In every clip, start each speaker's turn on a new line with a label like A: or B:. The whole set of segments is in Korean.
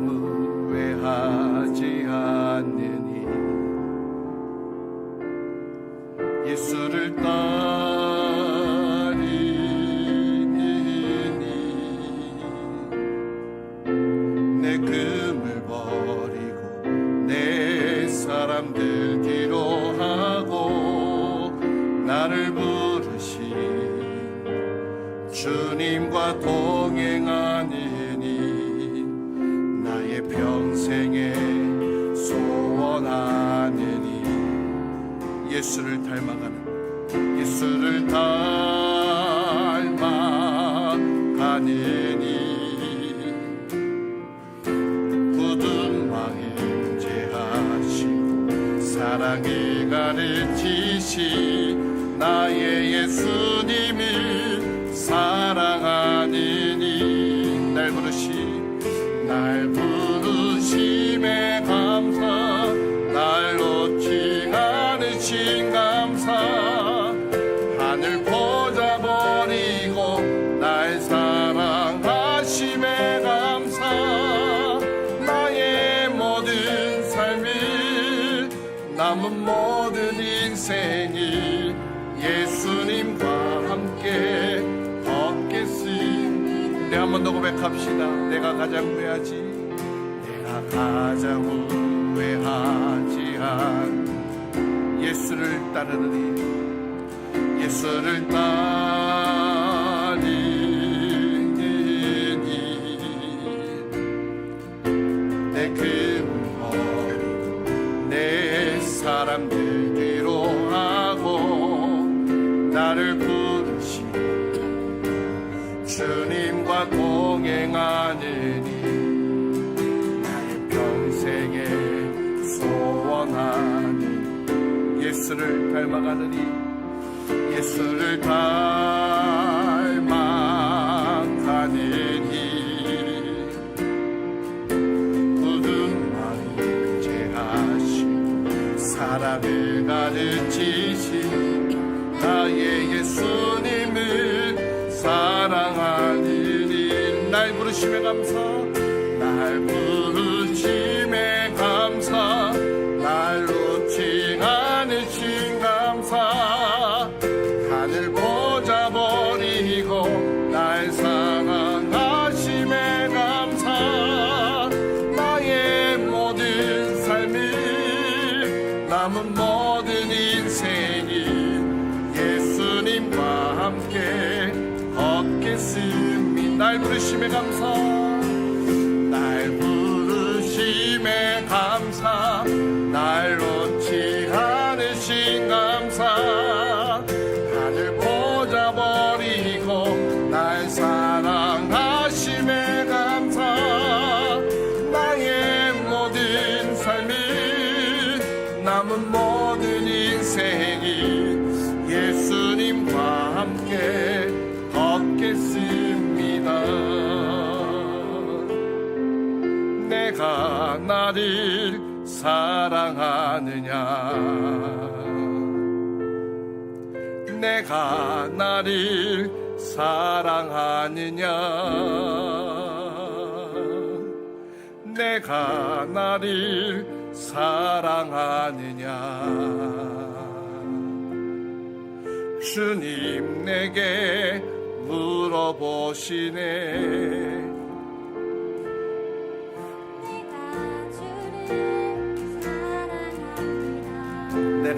A: 가장 후회하지 않느니 예수를 따르니 내 금을 버리고 내 사람들 뒤로 하고 나를 부르신 주님과 동행하 예수를 닮아가는 예수를 닮아가느니. 굳은 마음 제하시고 사랑을 가르치시 나의 예수님 인생이 예수님과 함께 걷겠음 우리 한번 더 고백합시다. 내가 가장 후회하지 내가 가장 후회하지 않 예수를 따르느니 예수를 따르니 예수를 닮아가느니 예수를 닮아가느니 굳은 마음 제하시고 사랑을 가르치신 나의 예수님을 사랑하느니 날 부르심에 감사 날 부르심에 부르심에 감사 날 부르심에 감사 날 놓지 않으신 감사. 하늘 보자 버리고 날 사랑하심에 감사. 나의 모든 삶을 남은 모든 인생이 예수님과 함께 내가 나를 사랑하느냐? 내가 나를 사랑하느냐? 내가 나를 사랑하느냐? 주님 내게 물어보시네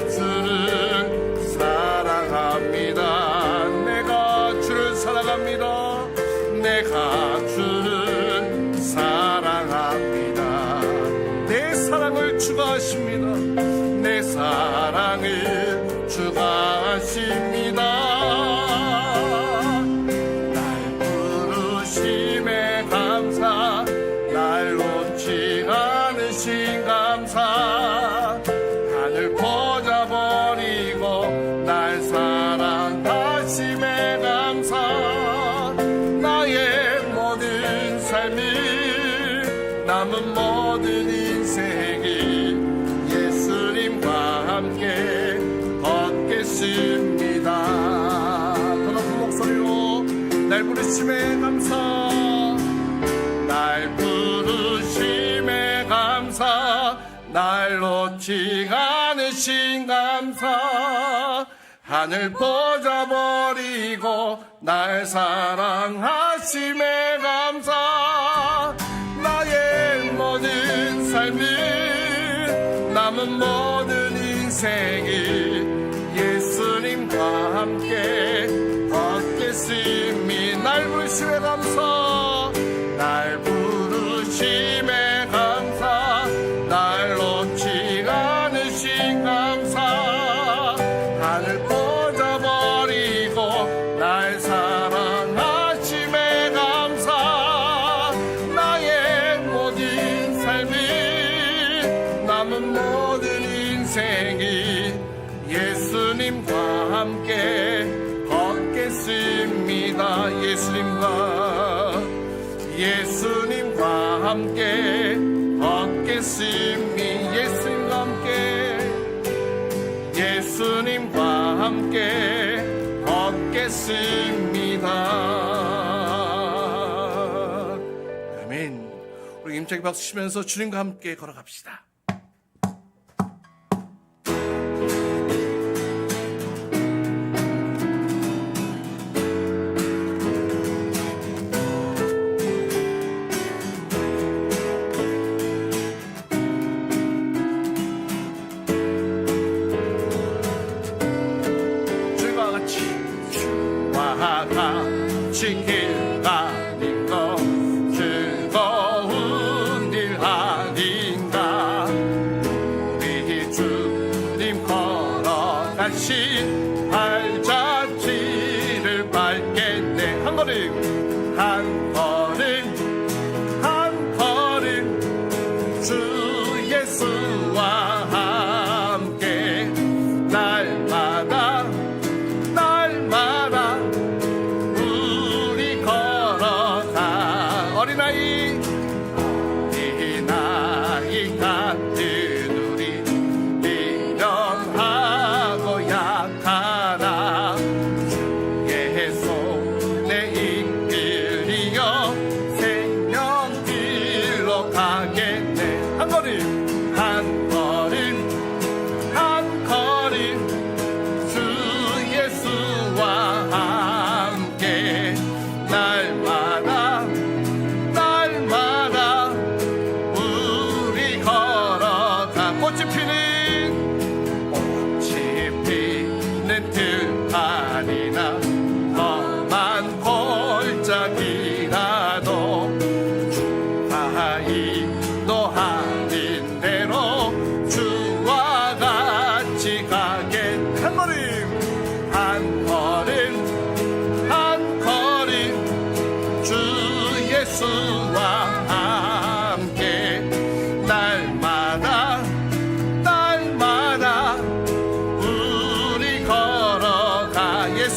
A: сердце. 남은 모든 인생이 예수님과 함께 걷겠습니다. 더 높은 목소리로 날 부르심에 감사. 날 부르심에 감사. 날 놓지 않으신 감사. 하늘 뻗어버리고 날 사랑하심에 감사 모든 삶이 남은 모든 인생이 예수님과 함께 걷겠습니다. 날 부르심에 감사 인생이 예수님과 함께 걷겠습니다. 예수님과 예수님과 함께 걷겠습니다. 예수님과 함께 예수님과 함께 걷겠습니다. 아멘. 우리 임차기 박수 치면서 주님과 함께 걸어갑시다 예수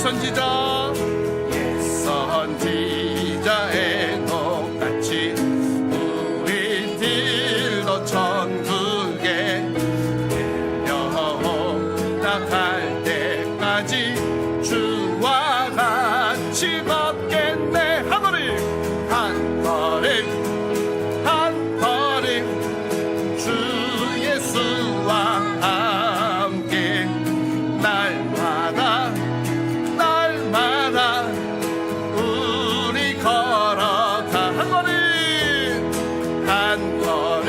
A: 선지자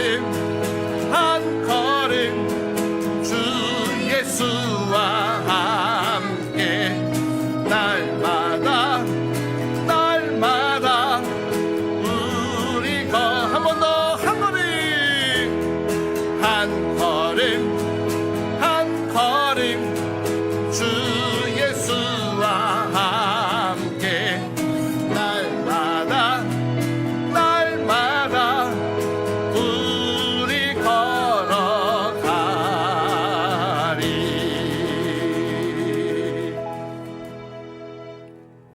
A: 걸음 한 걸음 주 예수와